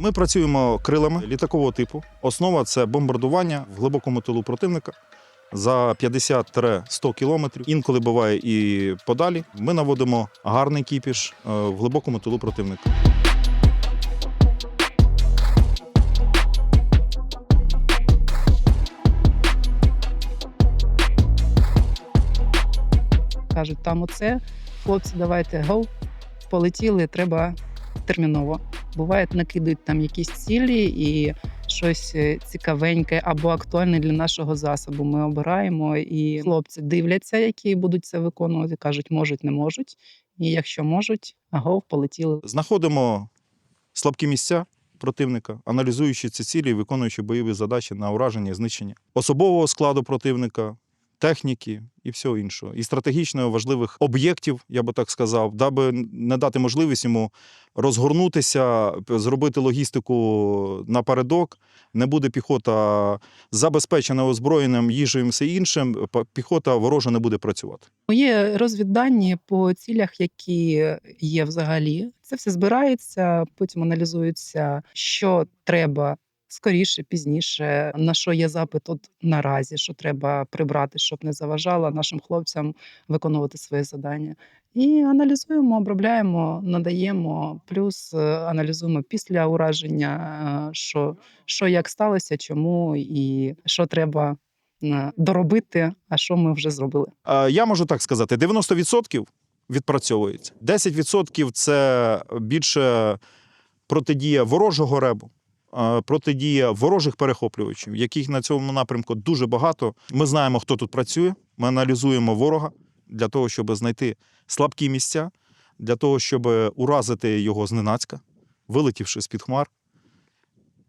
Ми працюємо крилами літакового типу. Основа це бомбардування в глибокому тилу противника за 50-100 кілометрів. Інколи буває і подалі. Ми наводимо гарний кіпіш е, в глибокому тилу противника. кажуть, там оце, хлопці, давайте гоу, полетіли, треба терміново. Буває, накидають там якісь цілі і щось е, цікавеньке або актуальне для нашого засобу. Ми обираємо, і хлопці дивляться, які будуть це виконувати. кажуть, можуть, не можуть. І якщо можуть, агов, полетіли. Знаходимо слабкі місця противника, аналізуючи ці цілі виконуючи бойові задачі на ураження і знищення особового складу противника, техніки і всього іншого, і стратегічно важливих об'єктів, я би так сказав, даби не дати можливість йому розгорнутися, зробити логістику напередок. Не буде піхота забезпечена озброєним їжею і все іншим. Піхота ворожа не буде працювати. Є розвіддані по цілях, які є взагалі. Це все збирається, потім аналізується, що треба скоріше, пізніше, на що є запит от наразі, що треба прибрати, щоб не заважало нашим хлопцям виконувати свої завдання. І аналізуємо, обробляємо, надаємо, плюс е, аналізуємо після ураження, е, що, що як сталося, чому і що треба е, доробити, а що ми вже зробили. Я можу так сказати: 90% відпрацьовується. 10% це більше протидія ворожого ребу, протидія ворожих перехоплювачів, яких на цьому напрямку дуже багато. Ми знаємо, хто тут працює. Ми аналізуємо ворога для того, щоб знайти слабкі місця, для того, щоб уразити його зненацька, вилетівши з-під хмар,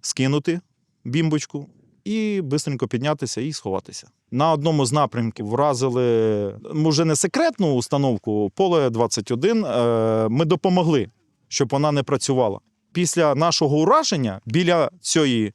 скинути бімбочку і бистренько піднятися і сховатися. На одному з напрямків вразили може не секретну установку поле 21. е, Ми допомогли, щоб вона не працювала. Після нашого ураження біля цієї,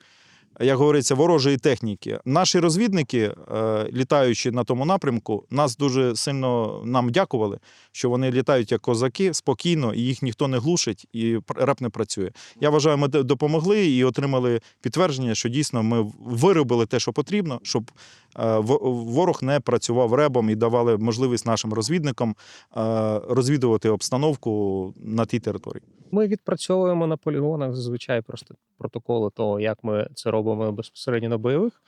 як говориться, ворожої техніки, наші розвідники, е, літаючи на тому напрямку, нас дуже сильно нам дякували, що вони літають як козаки спокійно, і їх ніхто не глушить, і реп не працює. Я вважаю, ми допомогли і отримали підтвердження, що дійсно ми виробили те, що потрібно, щоб е, ворог не працював ребом і давали можливість нашим розвідникам е, розвідувати обстановку на тій території. Ми відпрацьовуємо на полігонах зазвичай просто протоколи того, як ми це робимо безпосередньо на бойових.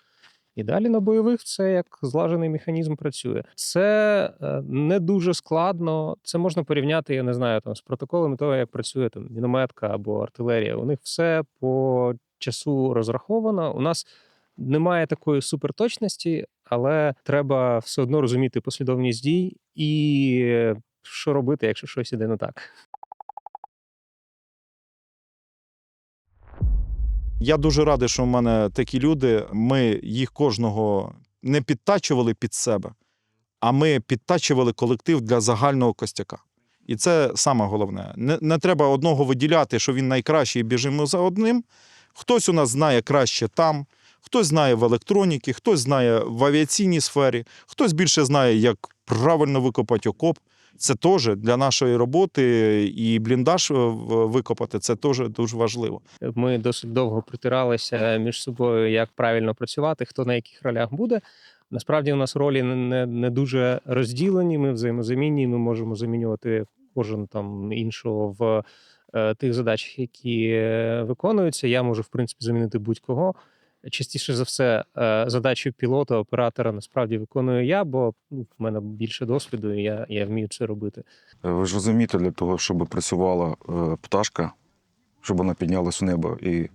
І далі на бойових це як злажений механізм працює. Це е, не дуже складно. Це можна порівняти, я не знаю, там з протоколами того, як працює там мінометка або артилерія. У них все по часу розраховано. У нас немає такої суперточності, але треба все одно розуміти послідовність дій і е, що робити, якщо щось іде не так. Я дуже радий, що в мене такі люди. Ми їх кожного не підтачували під себе, а ми підтачували колектив для загального костяка. І це саме головне. Не, не треба одного виділяти, що він найкращий, і біжимо за одним. Хтось у нас знає краще там, хтось знає в електроніці, хтось знає в авіаційній сфері, хтось більше знає, як правильно викопати окоп. Це теж для нашої роботи і бліндаж е, викопати це теж дуже важливо. Ми досить довго притиралися між собою, як правильно працювати, хто на яких ролях буде. Насправді у нас ролі не, не, дуже розділені. Ми взаємозамінні. Ми можемо замінювати кожен там іншого в е, тих задачах, які е, виконуються. Я можу в принципі замінити будь-кого. Частіше за все, е, задачу пілота, оператора насправді виконую я, бо ну, в мене більше досвіду, і я, я вмію це робити. Е, Ви ж розумієте, для того, щоб працювала е, пташка, щоб вона піднялась у небо і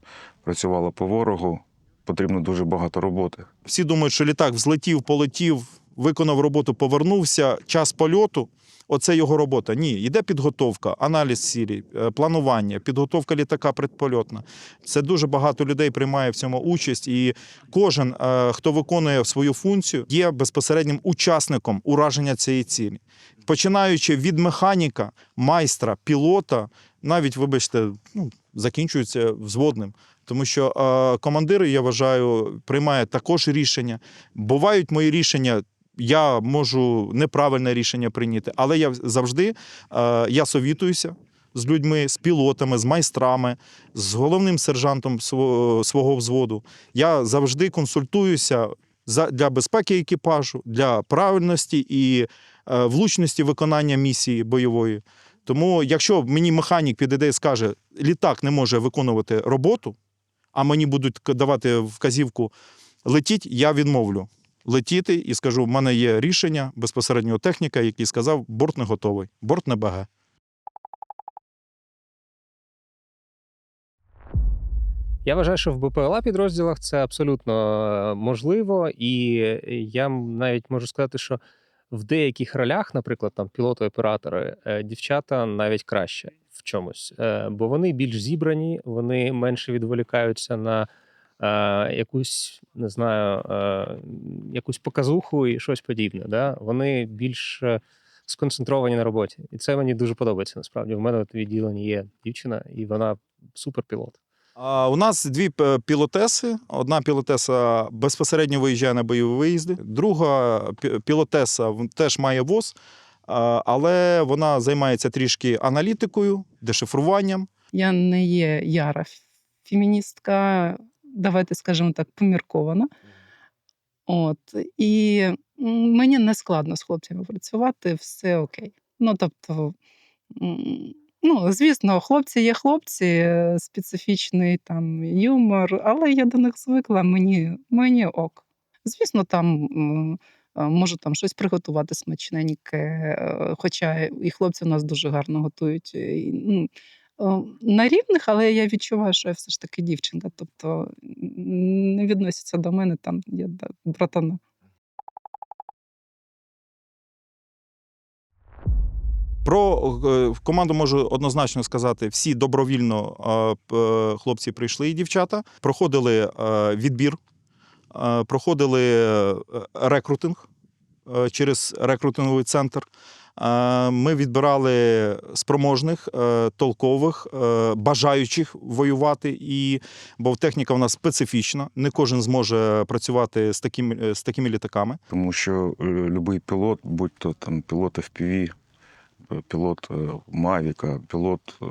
працювала по ворогу, потрібно дуже багато роботи. Всі думають, що літак взлетів, полетів, виконав роботу, повернувся. Час польоту оце його робота. Ні, йде підготовка, аналіз цілі, е, планування, підготовка літака предпольотна. Це дуже багато людей приймає в цьому участь, і кожен, е, хто виконує свою функцію, є безпосереднім учасником ураження цієї цілі. Починаючи від механіка, майстра, пілота, навіть, вибачте, ну, закінчується взводним. Тому що е, командири, я вважаю, приймають також рішення. Бувають мої рішення. Я можу неправильне рішення прийняти, але я завжди е, я совітуюся з людьми, з пілотами, з майстрами, з головним сержантом свого, свого взводу. Я завжди консультуюся за- для безпеки екіпажу, для правильності і е, влучності виконання місії бойової. Тому, якщо мені механік підійде і скаже, літак не може виконувати роботу, а мені будуть давати вказівку летіть, я відмовлю летіти і скажу: в мене є рішення безпосереднього техніка, який сказав, борт не готовий, борт не БГ. Я вважаю, що в БПЛА підрозділах це абсолютно е, можливо, і я навіть можу сказати, що в деяких ролях, наприклад, там пілоти-оператори, е, дівчата навіть краще в чомусь, Е, бо вони більш зібрані, вони менше відволікаються на е, якусь, не знаю, е, якусь показуху і щось подібне. Да? Вони більш е, сконцентровані на роботі. І це мені дуже подобається насправді. В мене от в відділенні є дівчина, і вона суперпілот. А у нас дві пілотеси. Одна пілотеса безпосередньо виїжджає на бойові виїзди, друга пілотеса теж має ВОЗ, але вона займається трішки аналітикою, дешифруванням. Я не є яра феміністка, давайте скажемо так, поміркована. От. І мені не складно з хлопцями працювати, все окей. Ну, тобто, ну, звісно, хлопці є хлопці, специфічний там юмор, але я до них звикла, мені, мені ок. Звісно, там можу там щось приготувати смачненьке, е, хоча і хлопці у нас дуже гарно готують. і, ну, на рівних, але я відчуваю, що я все ж таки дівчинка. Тобто не відносяться до мене там, я братана. Про е, команду можу однозначно сказати: всі добровільно е, хлопці прийшли і дівчата, проходили е, відбір, проходили рекрутинг через рекрутинговий центр. Е, Ми відбирали спроможних, е, толкових, е, бажаючих воювати. І бо техніка в нас специфічна. Не кожен зможе працювати з такими, з такими літаками. Тому що е, любий пілот, будь то там пілот FPV, е, пілот е, Мавіка, пілот е,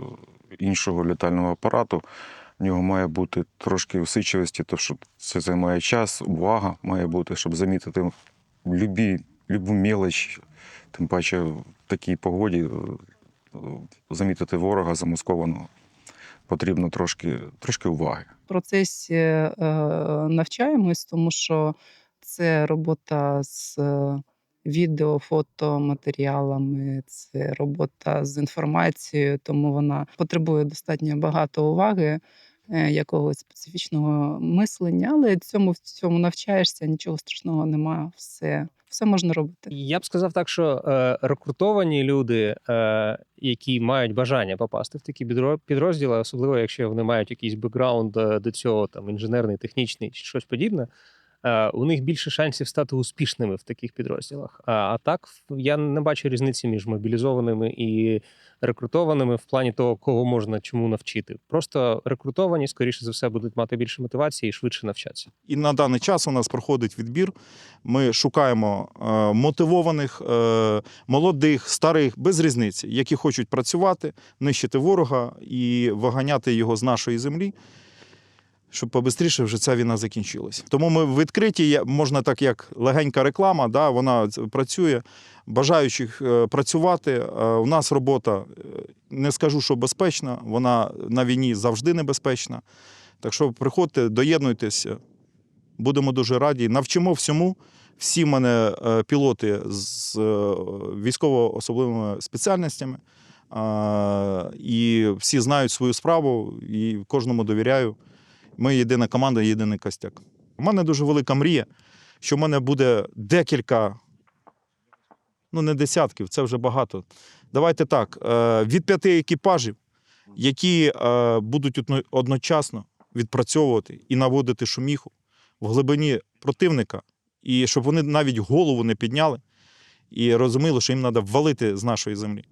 іншого літального апарату, в нього має бути трошки усидчивості, то що це займає час, увага має бути, щоб замітити любі, любу мелоч, тим паче в такій погоді е, е, замітити ворога замаскованого. Потрібно трошки, трошки уваги. В процесі е, навчаємось, тому що це робота з е, відео, фото, матеріалами, це робота з інформацією, тому вона потребує достатньо багато уваги, е, якогось специфічного мислення, але цьому в цьому навчаєшся, нічого страшного немає, все, все можна робити. Я б сказав так, що е, рекрутовані люди, е, які мають бажання попасти в такі підро- підрозділи, особливо якщо вони мають якийсь бекграунд е, до цього, там інженерний, технічний чи щось подібне. Е, У них більше шансів стати успішними в таких підрозділах. А, а так я не бачу різниці між мобілізованими і рекрутованими в плані того, кого можна чому навчити. Просто рекрутовані, скоріше за все, будуть мати більше мотивації і швидше навчатися. І на даний час у нас проходить відбір. Ми шукаємо е, мотивованих, е, молодих, старих, без різниці, які хочуть працювати, нищити ворога і виганяти його з нашої землі, щоб побистріше вже ця війна закінчилася. Тому ми відкриті, можна так, як легенька реклама, да, вона працює. Бажаючих е, працювати. Е, У нас робота, е, не скажу, що безпечна, вона на війні завжди небезпечна. Так що приходьте, доєднуйтеся. Будемо дуже раді. Навчимо всьому. Всі в мене пілоти з е, військово-особливими спеціальностями. І всі знають свою справу, і кожному довіряю. Ми єдина команда, єдиний костяк. У мене дуже велика мрія, що в мене буде декілька, ну не десятків, це вже багато. Давайте так: е, від п'яти екіпажів, які е, будуть одно- одночасно відпрацьовувати і наводити шуміху в глибині противника, і щоб вони навіть голову не підняли і розуміли, що їм треба валити з нашої землі.